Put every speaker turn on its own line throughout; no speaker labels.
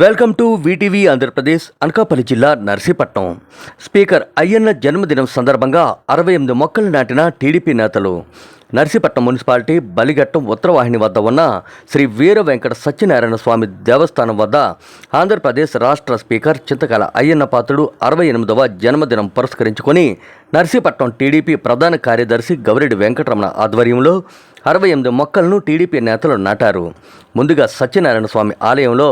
Welcome to VTV Andhra Pradesh Anakapalli జిల్లా Narsipatnam. Speaker Ayyanna జన్మదినం సందర్భంగా అరవై ఎనిమిది మొక్కలు నాటిన టీడీపీ నేతలు. నర్సీపట్నం మున్సిపాలిటీ బలిఘట్టం ఉత్తరవాహిని వద్ద ఉన్న శ్రీ వీర వెంకట సత్యనారాయణ స్వామి దేవస్థానం వద్ద ఆంధ్రప్రదేశ్ రాష్ట్ర స్పీకర్ చింతకాల అయ్యన్న పాత్రుడు అరవై ఎనిమిదవ జన్మదినం పురస్కరించుకొని నర్సీపట్నం టీడీపీ ప్రధాన కార్యదర్శి గౌరెడ్డి వెంకటరమణ ఆధ్వర్యంలో అరవై ఎనిమిది మొక్కలను టీడీపీ నేతలు నాటారు. ముందుగా సత్యనారాయణ స్వామి ఆలయంలో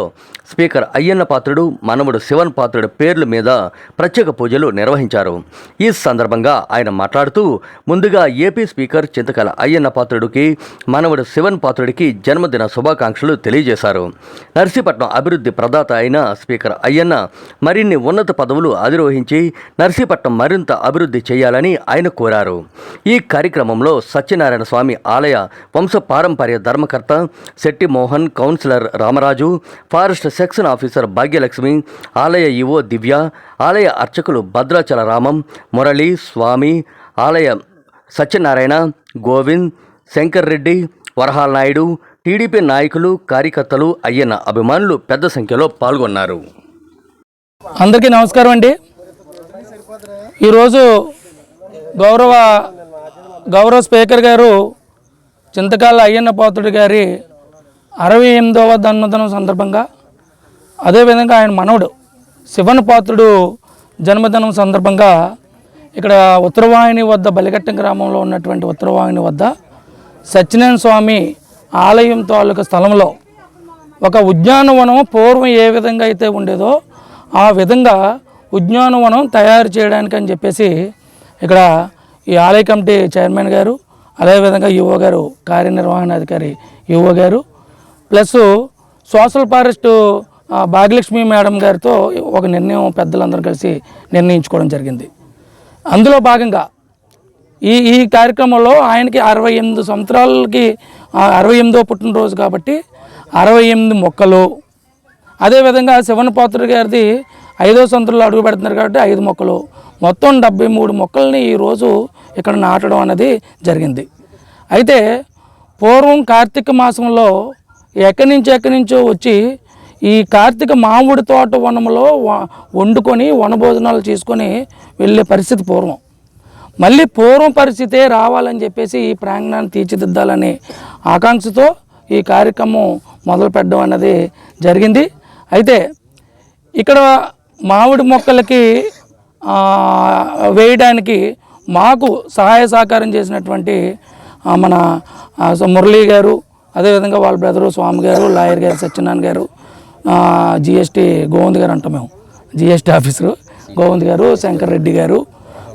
స్పీకర్ అయ్యన్న పాత్రుడు మనవడు శివన్ పాత్రుడు పేర్ల మీద ప్రత్యేక పూజలు నిర్వహించారు. ఈ సందర్భంగా ఆయన మాట్లాడుతూ ముందుగా ఏపీ స్పీకర్ చింతకాల అయ్యన్న పాత్రుడికి మనవడు శివన్ పాత్రుడికి జన్మదిన శుభాకాంక్షలు తెలియజేశారు. నర్సీపట్నం అభివృద్ధి ప్రదాత అయిన స్పీకర్ అయ్యన్న మరిన్ని ఉన్నత పదవులు అధిరోహించి నర్సీపట్నం మరింత అభివృద్ధి చేయాలని ఆయన కోరారు. ఈ కార్యక్రమంలో సత్యనారాయణ స్వామి ఆలయ వంశపారంపర్య ధర్మకర్త Shetty Mohan councillor Ramaraju forest section officer Bhagyalakshmi ఆలయ ఈవో దివ్య ఆలయ అర్చకులు భద్రాచల రామం మురళి స్వామి ఆలయ సత్యనారాయణ గోవింద్ శంకర్ రెడ్డి వరహాల నాయుడు టీడీపీ నాయకులు కార్యకర్తలు అయ్యన్న అభిమానులు పెద్ద సంఖ్యలో పాల్గొన్నారు.
అందరికీ నమస్కారం అండి. ఈరోజు గౌరవ గౌరవ స్పీకర్ గారు చింతకాల అయ్యన్న పాత్రుడి గారి అరవై ఎనిమిదవ జన్మదినం సందర్భంగా అదేవిధంగా ఆయన మనవడు శివన్ పాత్రుడు జన్మదినం సందర్భంగా ఇక్కడ ఉత్తరవాహిని వద్ద బలిఘట్టం గ్రామంలో ఉన్నటువంటి ఉత్తరవాహిని వద్ద సత్యనారాయణ స్వామి ఆలయం తాలూకా స్థలంలో ఒక ఉద్యానవనం పూర్వం ఏ విధంగా అయితే ఉండేదో ఆ విధంగా ఉద్యానవనం తయారు చేయడానికి అని చెప్పేసి ఇక్కడ ఈ ఆలయ కమిటీ చైర్మన్ గారు అదేవిధంగా యువ గారు కార్యనిర్వహణాధికారి యువ గారు plus social forest Bhagyalakshmi madam గారితో ఒక నిర్ణయం పెద్దలందరూ కలిసి నిర్ణయించుకోవడం జరిగింది. అందులో భాగంగా ఈ ఈ కార్యక్రమంలో ఆయనకి అరవై ఎనిమిది సంవత్సరాలకి అరవై ఎనిమిదో పుట్టినరోజు కాబట్టి అరవై ఎనిమిది మొక్కలు. అదేవిధంగా శివన్ పాత్రుడు గారిది ఐదో సంవత్సరాలు అడుగు పెడుతున్నారు కాబట్టి ఐదు మొక్కలు. మొత్తం డెబ్బై మూడు మొక్కల్ని ఈరోజు ఇక్కడ నాటడం అనేది జరిగింది. అయితే పూర్వం కార్తీక మాసంలో ఎక్కడి నుంచి ఎక్కడి నుంచో వచ్చి ఈ కార్తీక మామిడి తోట వనంలో వండుకొని వనభోజనాలు చేసుకొని వెళ్ళే పరిస్థితి పూర్వం. మళ్ళీ పూర్వం పరిస్థితే రావాలని చెప్పేసి ఈ ప్రాంగణాన్ని తీర్చిదిద్దాలని ఆకాంక్షతో ఈ కార్యక్రమం మొదలు పెట్టడం అన్నది జరిగింది. అయితే ఇక్కడ మామిడి మొక్కలకి వేయడానికి మాకు సహాయ సహకారం చేసినటువంటి మన సో మురళీ గారు అదేవిధంగా వాళ్ళ బ్రదరు స్వామి గారు లాయర్ గారు సత్యనారాయణ గారు జిఎస్టీ గోవింద్ గారు అంటాం మేము. GST officer. గోవింద్ గారు శంకర్ రెడ్డి గారు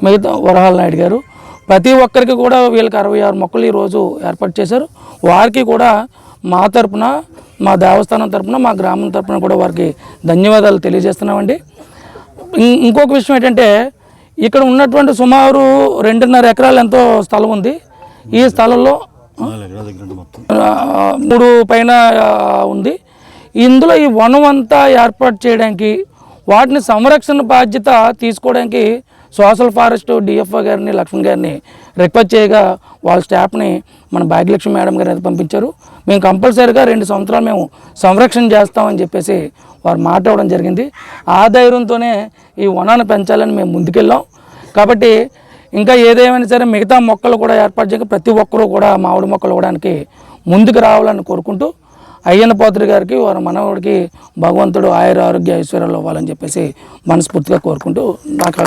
మిగతా వరహాల నాయుడు గారు. ప్రతి ఒక్కరికి కూడా వీళ్ళకి అరవై ఆరు మొక్కలు ఈరోజు ఏర్పాటు చేశారు. వారికి కూడా మా తరపున మా దేవస్థానం తరపున మా గ్రామం తరపున కూడా వారికి ధన్యవాదాలు తెలియజేస్తున్నామండి. ఇంకొక విషయం ఏంటంటే ఇక్కడ ఉన్నటువంటి సుమారు రెండున్నర ఎకరాలు ఎంతో స్థలం ఉంది. ఈ స్థలంలో మూడు పైన ఉంది. ఇందులో ఈ వనం అంతా ఏర్పాటు చేయడానికి వాటిని సంరక్షణ బాధ్యత తీసుకోవడానికి సోషల్ ఫారెస్ట్ డిఎఫ్ఓ గారిని లక్ష్మణ్ గారిని రిక్వెస్ట్ చేయగా వాళ్ళ స్టాఫ్ని మన భాగ్యలక్ష్మి మేడం గారు అయితే పంపించారు. మేము కంపల్సరీగా రెండు సంవత్సరాలు మేము సంరక్షణ చేస్తామని చెప్పేసి వారు మాట ఇవ్వడం జరిగింది. ఆ ధైర్యంతోనే ఈ వనాన్ని పెంచాలని మేము ముందుకెళ్ళాం. కాబట్టి ఇంకా ఏదేమైనా సరే మిగతా మొక్కలు కూడా ఏర్పాటు చేయక ప్రతి ఒక్కరూ కూడా మామిడి మొక్కలు ఇవ్వడానికి ముందుకు రావాలని కోరుకుంటూ అయ్యన్న పాత్రి గారికి వారి మనవుడికి భగవంతుడు ఆయుర ఆరోగ్య ఐశ్వర్యాలు ఇవ్వాలని చెప్పేసి మనస్ఫూర్తిగా కోరుకుంటూ నాకు